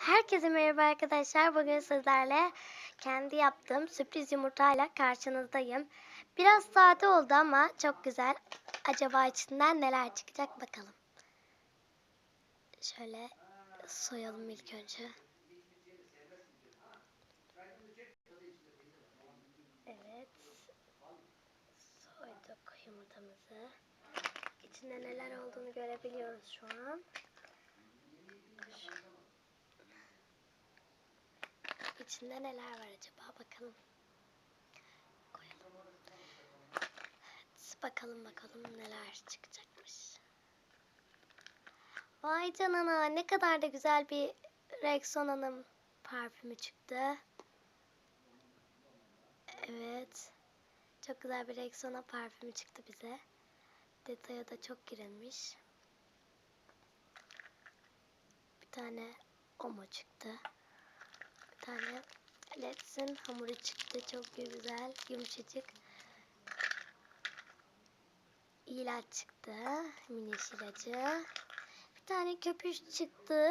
Herkese merhaba arkadaşlar. Bugün sizlerle kendi yaptığım sürpriz yumurtayla karşınızdayım. Biraz sade oldu ama çok güzel. Acaba içinden neler çıkacak bakalım. Şöyle soyalım ilk önce. Evet. Soyduk yumurtamızı. İçinde neler olduğunu görebiliyoruz şu an. İçinde neler var acaba bakalım. Bakalım bakalım neler çıkacakmış. Vay canına ne kadar da güzel bir Rexon Hanım parfümü çıktı. Evet. Çok güzel bir Rexona parfümü çıktı bize. Detaya da çok girilmiş. Bir tane Omo çıktı. Tane Let's'in hamuru çıktı. Çok güzel, yumuşacık. İlaç çıktı. Miniş ilacı. Bir tane köpüş çıktı.